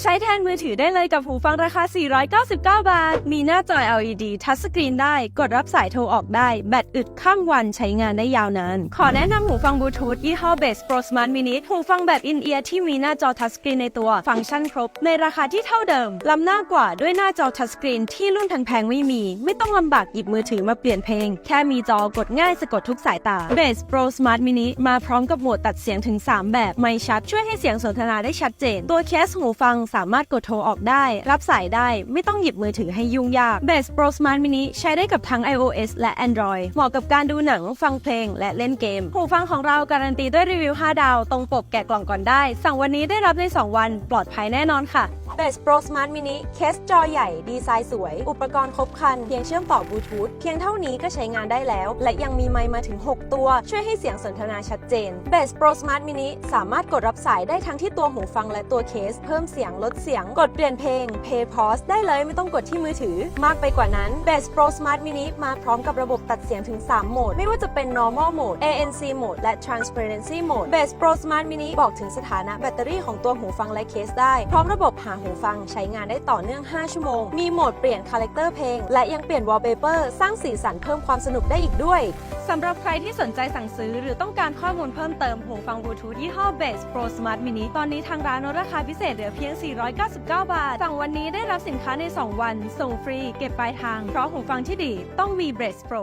ใช้แทนมือถือได้เลยกับหูฟังราคา 499 บาท มีหน้าจอ LED ทัชสกรีนได้ กดรับสายโทรออกได้ แบตอึดข้ามวันใช้งานได้ยาวนาน ขอแนะนำหูฟังบลูทูธยี่ห้อ Base Pro Smart Mini หูฟังแบบอินเอียร์ที่มีหน้าจอทัชสกรีนในตัว ฟังก์ชันครบ ในราคาที่เท่าเดิม ล้ำหน้ากว่าด้วยหน้าจอทัชสกรีนที่รุ่นแพงๆไม่มี ไม่ต้องลำบากหยิบมือถือมาเปลี่ยนเพลง แค่มีจอกดง่ายสะกดทุกสายตา Base Pro Smart Mini มาพร้อมกับโหมดตัดเสียงถึง 3 แบบ ไม่ชัดช่วยให้เสียงสนทนาได้ชัดเจน ตัวเคสหูฟังสามารถกดโทรออกได้ รับสายได้ไม่ต้องหยิบมือถือให้ยุ่งยาก Base Pro Smart Mini ใช้ได้กับทั้ง iOS และ Android เหมาะกับการดูหนังฟังเพลง และเล่นเกม หูฟังของเราการันตีด้วยรีวิว 5 ดาว ตรงปกแกะกล่องก่อนได้ สั่งวันนี้ได้รับใน 2 วัน ปลอดภัยแน่นอนค่ะ Base Pro Smart Mini เคสจอใหญ่ดีไซน์สวย อุปกรณ์ครบครัน เพียงเชื่อมต่อบลูทูธเพียงเท่านี้ก็ใช้งานได้แล้ว และยังมีไมค์มาถึง 6 ตัว ช่วยให้เสียงสนทนาชัดเจน Base Pro Smart Mini สามารถกดรับสายได้ทั้งที่ตัวหูฟังและตัวเคส เพิ่มเสียงลดเสียง กดเปลี่ยนเพลง Play Pause ได้เลยไม่ต้องกดที่มือถือ มากไปกว่านั้น Base Pro Smart Mini มาพร้อมกับระบบตัดเสียงถึง 3 โหมด ไม่ว่าจะเป็น normal mode ANC mode และ transparency mode Base Pro Smart Mini บอกถึงสถานะแบตเตอรี่ของตัวหูฟังและเคสได้พร้อมระบบหาหูฟังใช้งานได้ต่อเนื่อง 5 ชั่วโมง มีโหมดเปลี่ยนคาแรคเตอร์เพลง และยังเปลี่ยน wallpaper สร้างสีสันเพิ่มความสนุกได้อีกด้วย สำหรับใครที่สนใจสั่งซื้อหรือต้องการข้อมูลเพิ่มเติมหูฟังบลูทูธยี่ห้อ Base Pro Smart Mini ตอนนี้ทางร้านลดราคาพิเศษเหลือเพียง 499 บาท สั่งวันนี้ได้รับสินค้าใน 2 วัน ส่งฟรี เก็บปลายทาง เพราะหูฟังที่ดีต้องมี Base Pro